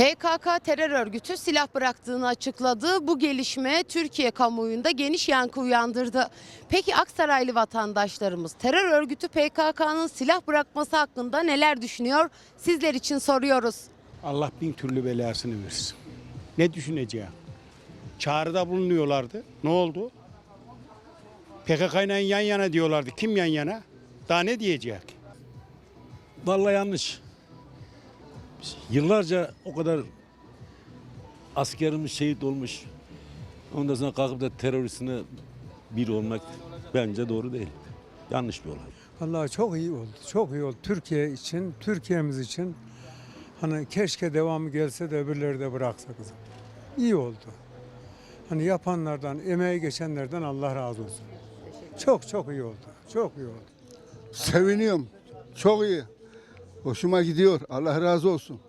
PKK terör örgütü silah bıraktığını açıkladı. Bu gelişme Türkiye kamuoyunda geniş yankı uyandırdı. Peki Aksaraylı vatandaşlarımız terör örgütü PKK'nın silah bırakması hakkında neler düşünüyor? Sizler için soruyoruz. Allah bin türlü belasını versin. Ne düşüneceğim? Çağrıda bulunuyorlardı. Ne oldu? PKK ile yan yana diyorlardı. Kim yan yana? Daha ne diyecek? Vallahi yanlış. Yıllarca o kadar askerimiz şehit olmuş. Ondan sonra kalkıp da teröristine bir olmak bence doğru değil. Yanlış bir olay. Vallahi çok iyi oldu. Çok iyi oldu. Türkiye için, Türkiye'miz için. Hani keşke devamı gelse de öbürleri de bıraksa kızım. İyi oldu. Hani yapanlardan, emeği geçenlerden Allah razı olsun. Çok çok iyi oldu. Çok iyi oldu. Seviniyorum. Çok iyi. Hoşuma gidiyor. Allah razı olsun.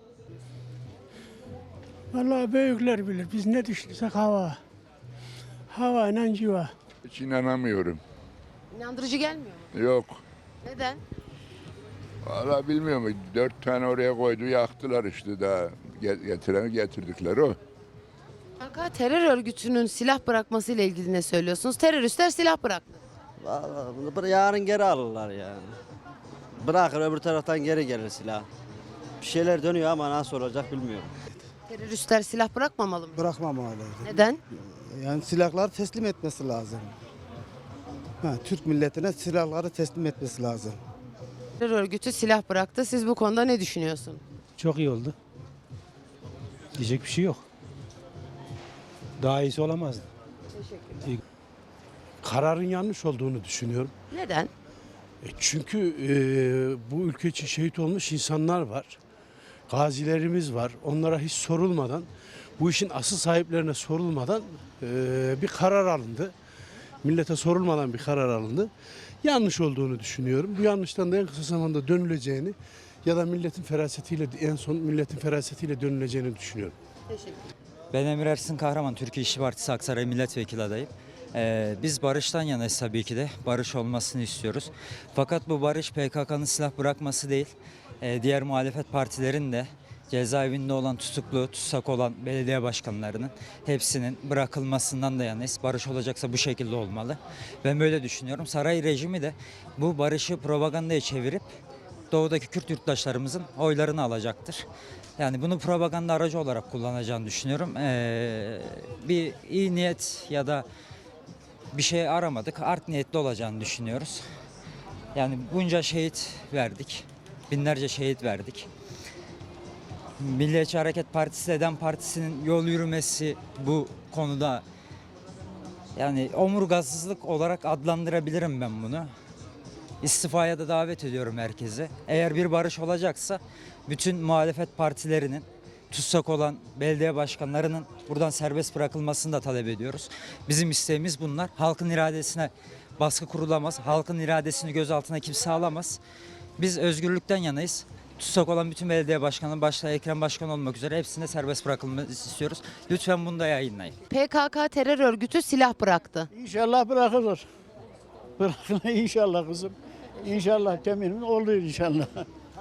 Vallahi büyükler bilir. Biz ne düşünürsek hava. Hava inancı var. Hiç inanamıyorum. İnandırıcı gelmiyor mu? Yok. Neden? Valla bilmiyorum. Dört tane oraya koydu yaktılar işte daha Get- getiren getirdikler o. PKK terör örgütünün silah bırakması ile ilgili ne söylüyorsunuz? Teröristler silah bıraktı. Vallahi bunu yarın geri alırlar yani. Bırakır öbür taraftan geri gelir silah. Bir şeyler dönüyor ama nasıl olacak bilmiyorum. Teröristler silah bırakmamalı mı? Bırakmamalı. Neden? Yani silahları teslim etmesi lazım. Ha, Türk milletine silahları teslim etmesi lazım. Terör örgütü silah bıraktı. Siz bu konuda ne düşünüyorsun? Çok iyi oldu. Diyecek bir şey yok. Daha iyisi olamazdı. İyi. Kararın yanlış olduğunu düşünüyorum. Neden? E Çünkü e, bu ülke için şehit olmuş insanlar var. Gazilerimiz var. Onlara hiç sorulmadan, bu işin asıl sahiplerine sorulmadan e, bir karar alındı. Millete sorulmadan bir karar alındı. Yanlış olduğunu düşünüyorum. Bu yanlıştan da en kısa zamanda dönüleceğini ya da milletin ferasetiyle en son milletin ferasetiyle dönüleceğini düşünüyorum. Ben Emir Ersin Kahraman, Türkiye İşçi Partisi Aksaray Milletvekili adayım. Ee, biz barıştan yanayız tabii ki de. Barış olmasını istiyoruz. Fakat bu barış PKK'nın silah bırakması değil. Ee, diğer muhalefet partilerin de cezaevinde olan tutuklu, tutsak olan belediye başkanlarının hepsinin bırakılmasından da yanayız. Barış olacaksa bu şekilde olmalı. Ben böyle düşünüyorum. Saray rejimi de bu barışı propagandaya çevirip doğudaki Kürt yurttaşlarımızın oylarını alacaktır. Yani bunu propaganda aracı olarak kullanacağını düşünüyorum. Ee, bir iyi niyet ya da bir şey aramadık. Art niyetli olacağını düşünüyoruz. Yani bunca şehit verdik. Binlerce şehit verdik. Milliyetçi Hareket Partisi, Eden Partisi'nin yol yürümesi bu konuda yani omurgasızlık olarak adlandırabilirim ben bunu. İstifaya da davet ediyorum herkese. Eğer bir barış olacaksa bütün muhalefet partilerinin tutsak olan belediye başkanlarının buradan serbest bırakılmasını da talep ediyoruz. Bizim isteğimiz bunlar. Halkın iradesine baskı kurulamaz. Halkın iradesini gözaltına kimse alamaz. Biz özgürlükten yanayız. Tutsak olan bütün belediye başkanı, başta Ekrem Başkan olmak üzere hepsine serbest bırakılmasını istiyoruz. Lütfen bunu da yayınlayın. PKK terör örgütü silah bıraktı. İnşallah bırakılır. Bırakılır inşallah kızım. İnşallah teminim olur inşallah.